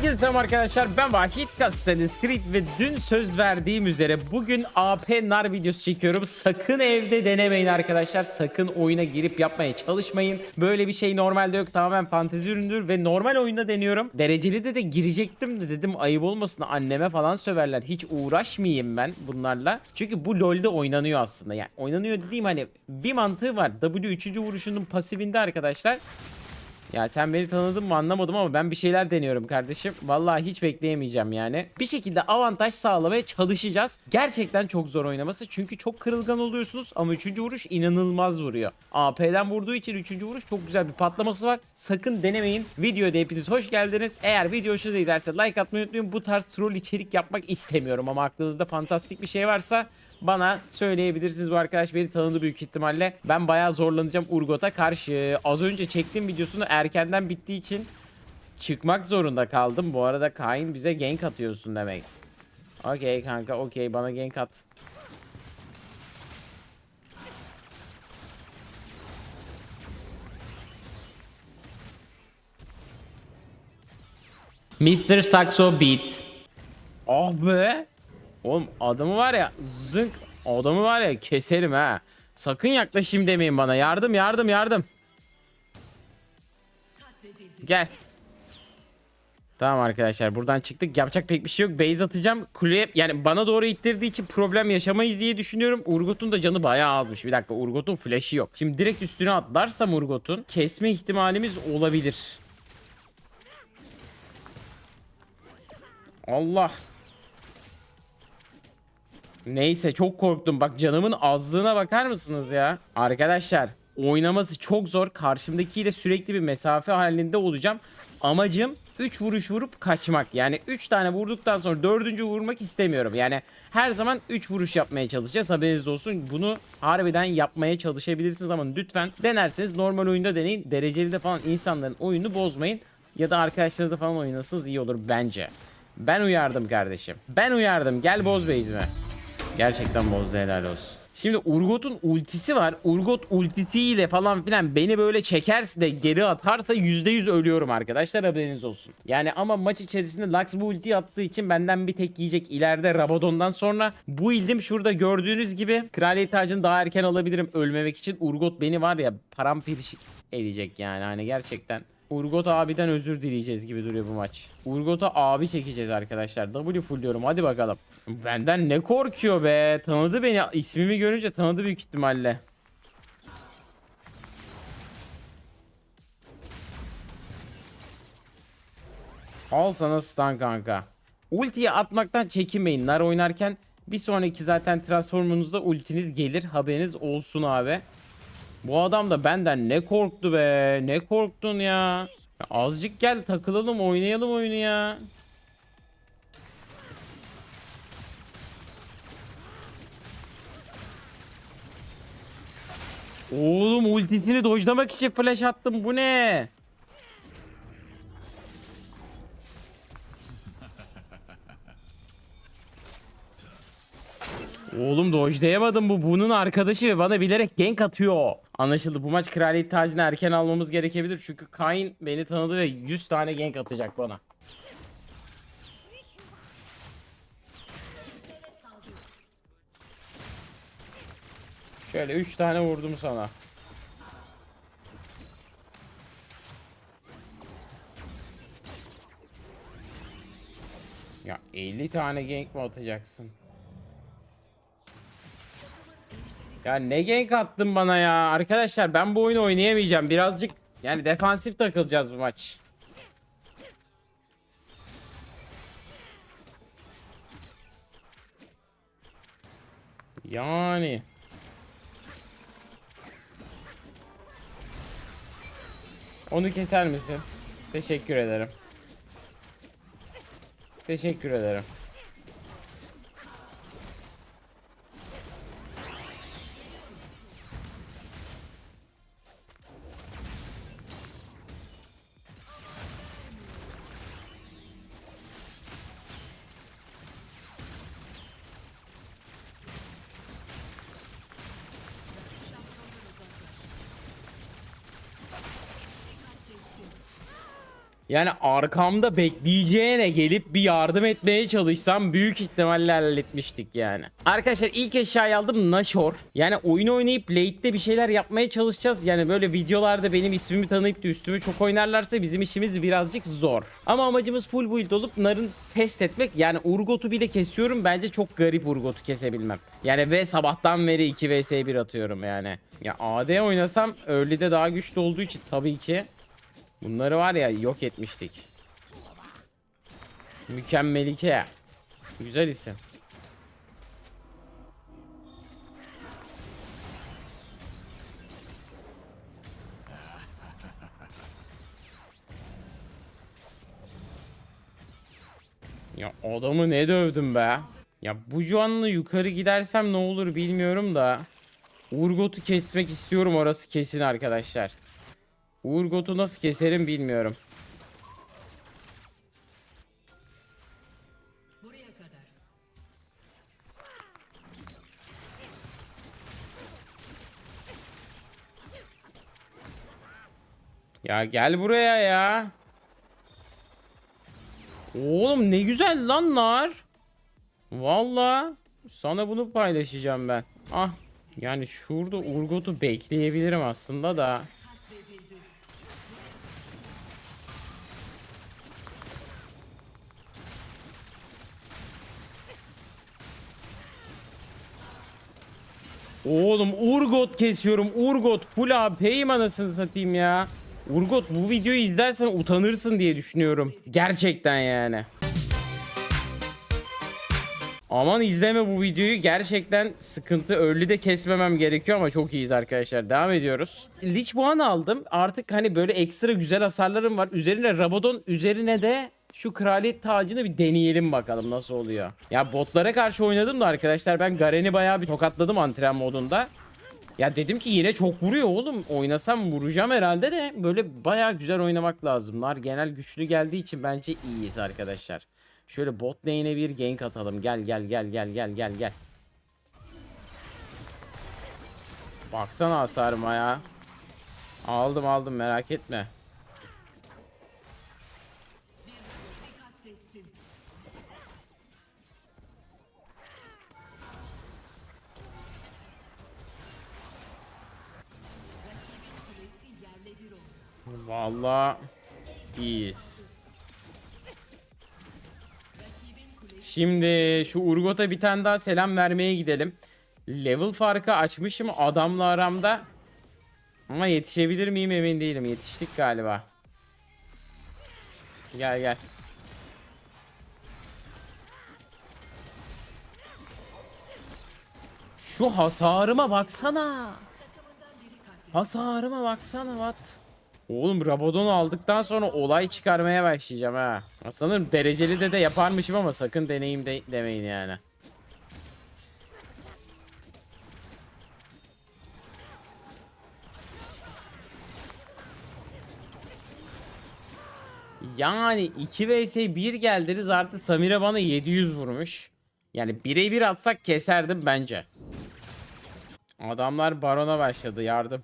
Herkese selam arkadaşlar ben Vahit Assassin's Creed ve dün söz verdiğim üzere bugün AP nar videosu çekiyorum. Sakın evde denemeyin arkadaşlar. Sakın oyuna girip yapmaya çalışmayın. Böyle bir şey normalde yok. Tamamen fantezi üründür ve normal oyunda deniyorum. Dereceli de de girecektim de dedim ayıp olmasın anneme falan söverler. Hiç uğraşmayayım ben bunlarla. Çünkü bu LoL'de oynanıyor aslında. Yani oynanıyor dediğim hani bir mantığı var. W 3. vuruşunun pasifinde arkadaşlar. Ya sen beni tanıdın mı anlamadım ama ben bir şeyler deniyorum kardeşim. Vallahi hiç bekleyemeyeceğim yani. Bir şekilde avantaj sağlamaya çalışacağız. Gerçekten çok zor oynaması çünkü çok kırılgan oluyorsunuz ama 3. vuruş inanılmaz vuruyor. AP'den vurduğu için 3. vuruş çok güzel bir patlaması var. Sakın denemeyin. Videoda hepiniz hoş geldiniz. Eğer video hoşunuza giderse like atmayı unutmayın. Bu tarz troll içerik yapmak istemiyorum ama aklınızda fantastik bir şey varsa bana söyleyebilirsiniz bu arkadaş beni tanıdı büyük ihtimalle. Ben bayağı zorlanacağım Urgot'a karşı. Az önce çektiğim videosunu erkenden bittiği için çıkmak zorunda kaldım. Bu arada Kain bize gank atıyorsun demek. Okey kanka okey bana gank at. Mr. Saxo Beat. Ah be. Oğlum adamı var ya zınk adamı var ya keserim ha. Sakın yaklaşayım demeyin bana. Yardım yardım yardım. Gel. Tamam arkadaşlar buradan çıktık. Yapacak pek bir şey yok. Base atacağım. Kuleye yani bana doğru ittirdiği için problem yaşamayız diye düşünüyorum. Urgot'un da canı bayağı azmış. Bir dakika Urgot'un flash'i yok. Şimdi direkt üstüne atlarsam Urgot'un kesme ihtimalimiz olabilir. Allah. Neyse çok korktum. Bak canımın azlığına bakar mısınız ya? Arkadaşlar oynaması çok zor. Karşımdakiyle sürekli bir mesafe halinde olacağım. Amacım 3 vuruş vurup kaçmak. Yani 3 tane vurduktan sonra 4. vurmak istemiyorum. Yani her zaman 3 vuruş yapmaya çalışacağız. Haberiniz olsun. Bunu harbiden yapmaya çalışabilirsiniz ama lütfen denerseniz normal oyunda deneyin. Dereceli de falan insanların oyunu bozmayın. Ya da arkadaşlarınızla falan oynasınız iyi olur bence. Ben uyardım kardeşim. Ben uyardım. Gel boz base'ime. Gerçekten bozdu helal olsun. Şimdi Urgot'un ultisi var. Urgot ultisiyle falan filan beni böyle çekerse de geri atarsa %100 ölüyorum arkadaşlar haberiniz olsun. Yani ama maç içerisinde Lux bu ultiyi attığı için benden bir tek yiyecek. İleride Rabadon'dan sonra bu ildim şurada gördüğünüz gibi kraliyet tacını daha erken alabilirim ölmemek için. Urgot beni var ya paramparişik edecek yani hani gerçekten. Urgot abiden özür dileyeceğiz gibi duruyor bu maç. Urgot'a abi çekeceğiz arkadaşlar. W fullüyorum hadi bakalım. Benden ne korkuyor be. Tanıdı beni. ismimi görünce tanıdı büyük ihtimalle. Al sana stun kanka. Ultiyi atmaktan çekinmeyin. Nar oynarken bir sonraki zaten transformunuzda ultiniz gelir. Haberiniz olsun abi. Bu adam da benden ne korktu be. Ne korktun ya. ya azıcık gel takılalım oynayalım oyunu ya. Oğlum ultisini dojlamak için flash attım. Bu ne? Oğlum dojlayamadım bu bunun arkadaşı ve bana bilerek gank atıyor. Anlaşıldı bu maç kraliyet tacını erken almamız gerekebilir çünkü Kayn beni tanıdı ve 100 tane gank atacak bana. Şöyle 3 tane vurdum sana. Ya 50 tane gank mi atacaksın? Ya ne gank attın bana ya. Arkadaşlar ben bu oyunu oynayamayacağım. Birazcık yani defansif takılacağız bu maç. Yani. Onu keser misin? Teşekkür ederim. Teşekkür ederim. Yani arkamda bekleyeceğine gelip bir yardım etmeye çalışsam büyük ihtimalle halletmiştik yani. Arkadaşlar ilk eşyayı aldım Nashor. Yani oyun oynayıp late'de bir şeyler yapmaya çalışacağız. Yani böyle videolarda benim ismimi tanıyıp da üstümü çok oynarlarsa bizim işimiz birazcık zor. Ama amacımız full build olup narın test etmek. Yani Urgot'u bile kesiyorum. Bence çok garip Urgot'u kesebilmem. Yani ve sabahtan beri 2 vs 1 atıyorum yani. Ya AD oynasam early'de daha güçlü olduğu için tabii ki Bunları var ya yok etmiştik. Mükemmelike. Güzel isim. Ya adamı ne dövdüm be. Ya bu Juan'la yukarı gidersem ne olur bilmiyorum da. Urgot'u kesmek istiyorum orası kesin arkadaşlar. Urgot'u nasıl keserim bilmiyorum. Ya gel buraya ya. Oğlum ne güzel lan nar. Valla sana bunu paylaşacağım ben. Ah yani şurada Urgot'u bekleyebilirim aslında da. Oğlum Urgot kesiyorum. Urgot full AP'yim anasını satayım ya. Urgot bu videoyu izlersen utanırsın diye düşünüyorum. Gerçekten yani. Aman izleme bu videoyu. Gerçekten sıkıntı. Early de kesmemem gerekiyor ama çok iyiyiz arkadaşlar. Devam ediyoruz. Lich Boğan aldım. Artık hani böyle ekstra güzel hasarlarım var. Üzerine Rabadon, üzerine de şu kraliyet tacını bir deneyelim bakalım nasıl oluyor. Ya botlara karşı oynadım da arkadaşlar ben Garen'i bayağı bir tokatladım antren modunda. Ya dedim ki yine çok vuruyor oğlum. Oynasam vuracağım herhalde de böyle bayağı güzel oynamak lazımlar. Genel güçlü geldiği için bence iyiyiz arkadaşlar. Şöyle bot lane'e bir gank atalım. Gel gel gel gel gel gel gel. Baksana hasarıma ya. Aldım aldım merak etme. Vallahi iyiyiz. Şimdi şu Urgot'a bir tane daha selam vermeye gidelim. Level farkı açmışım adamla aramda. Ama yetişebilir miyim emin değilim. Yetiştik galiba. Gel gel. Şu hasarıma baksana. Hasarıma baksana what? Oğlum Rabadon'u aldıktan sonra olay çıkarmaya başlayacağım ha. Sanırım dereceli de de yaparmışım ama sakın deneyim de demeyin yani. Yani 2 vs 1 geldiniz artık Samira bana 700 vurmuş. Yani birebir atsak keserdim bence. Adamlar barona başladı yardım.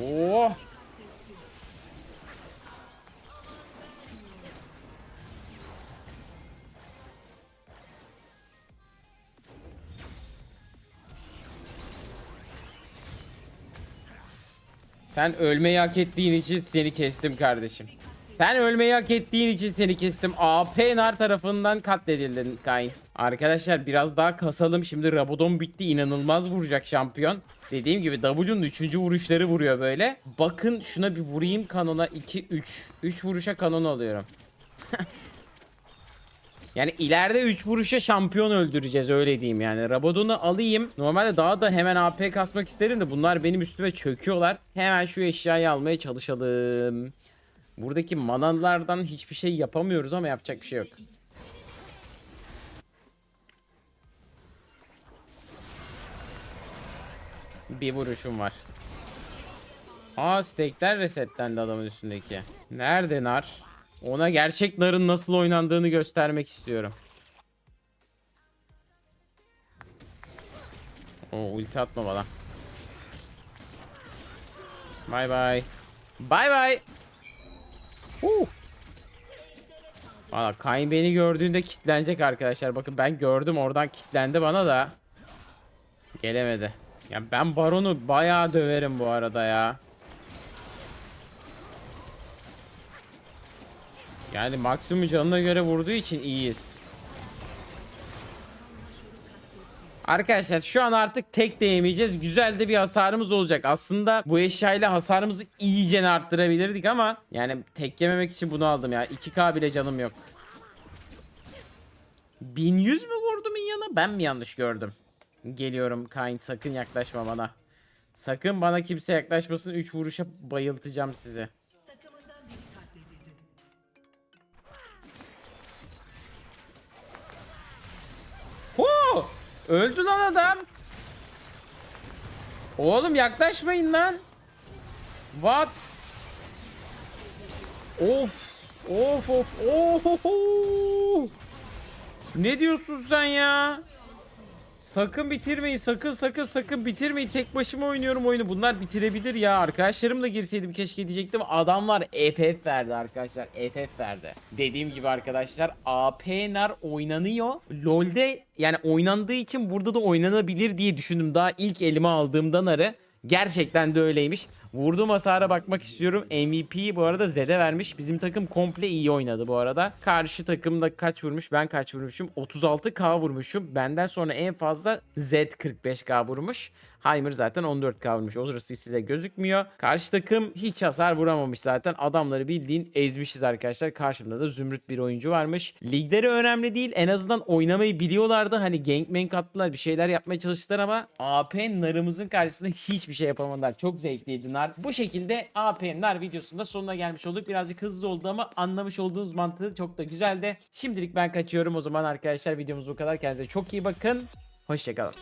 Oh. Sen ölmeyi hak ettiğin için seni kestim kardeşim. Sen ölmeyi hak ettiğin için seni kestim. AP nar tarafından katledildin Kain. Arkadaşlar biraz daha kasalım. Şimdi Rabadon bitti. inanılmaz vuracak şampiyon. Dediğim gibi W'nun 3. vuruşları vuruyor böyle. Bakın şuna bir vurayım kanona 2 3. 3 vuruşa kanon alıyorum. Yani ileride 3 vuruşa şampiyon öldüreceğiz öyle diyeyim yani. Rabadon'u alayım. Normalde daha da hemen AP kasmak isterim de bunlar benim üstüme çöküyorlar. Hemen şu eşyayı almaya çalışalım. Buradaki manalardan hiçbir şey yapamıyoruz ama yapacak bir şey yok. bir vuruşum var. Aa stekler resetlendi adamın üstündeki. Nerede nar? Ona gerçek narın nasıl oynandığını göstermek istiyorum. O ulti atma bana. Bye bye. Bye bye. Uh. Valla Kayn beni gördüğünde kitlenecek arkadaşlar. Bakın ben gördüm oradan kitlendi bana da. Gelemedi. Ya ben Baron'u bayağı döverim bu arada ya. Yani maksimum canına göre vurduğu için iyiyiz. Arkadaşlar şu an artık tek değemeyeceğiz. Güzel de bir hasarımız olacak. Aslında bu eşyayla hasarımızı iyice arttırabilirdik ama yani tek yememek için bunu aldım ya. 2k bile canım yok. 1100 mü vurdu minyona? Ben mi yanlış gördüm? Geliyorum Kain sakın yaklaşma bana. Sakın bana kimse yaklaşmasın. 3 vuruşa bayıltacağım sizi. Hu! Öldü lan adam. Oğlum yaklaşmayın lan. What? Of. Of of. Ohoho. Ne diyorsun sen ya? Sakın bitirmeyin. Sakın sakın sakın bitirmeyin. Tek başıma oynuyorum oyunu. Bunlar bitirebilir ya. Arkadaşlarım da girseydim keşke diyecektim. Adamlar FF verdi arkadaşlar. FF verdi. Dediğim gibi arkadaşlar AP nar oynanıyor. LoL'de yani oynandığı için burada da oynanabilir diye düşündüm. Daha ilk elime aldığımda narı. Gerçekten de öyleymiş. Vurduğum hasara bakmak istiyorum. MVP bu arada Zed'e vermiş. Bizim takım komple iyi oynadı bu arada. Karşı takımda kaç vurmuş? Ben kaç vurmuşum? 36k vurmuşum. Benden sonra en fazla Z 45k vurmuş. Heimer zaten 14k vurmuş. O sırası size gözükmüyor. Karşı takım hiç hasar vuramamış zaten. Adamları bildiğin ezmişiz arkadaşlar. Karşımda da zümrüt bir oyuncu varmış. Ligleri önemli değil. En azından oynamayı biliyorlardı. Hani gangbang attılar. Bir şeyler yapmaya çalıştılar ama AP narımızın karşısında hiçbir şey yapamadılar. Çok zevkliydi nar. Bu şekilde AP nar videosunda sonuna gelmiş olduk. Birazcık hızlı oldu ama anlamış olduğunuz mantığı çok da güzeldi. Şimdilik ben kaçıyorum. O zaman arkadaşlar videomuz bu kadar. Kendinize çok iyi bakın. Hoşçakalın.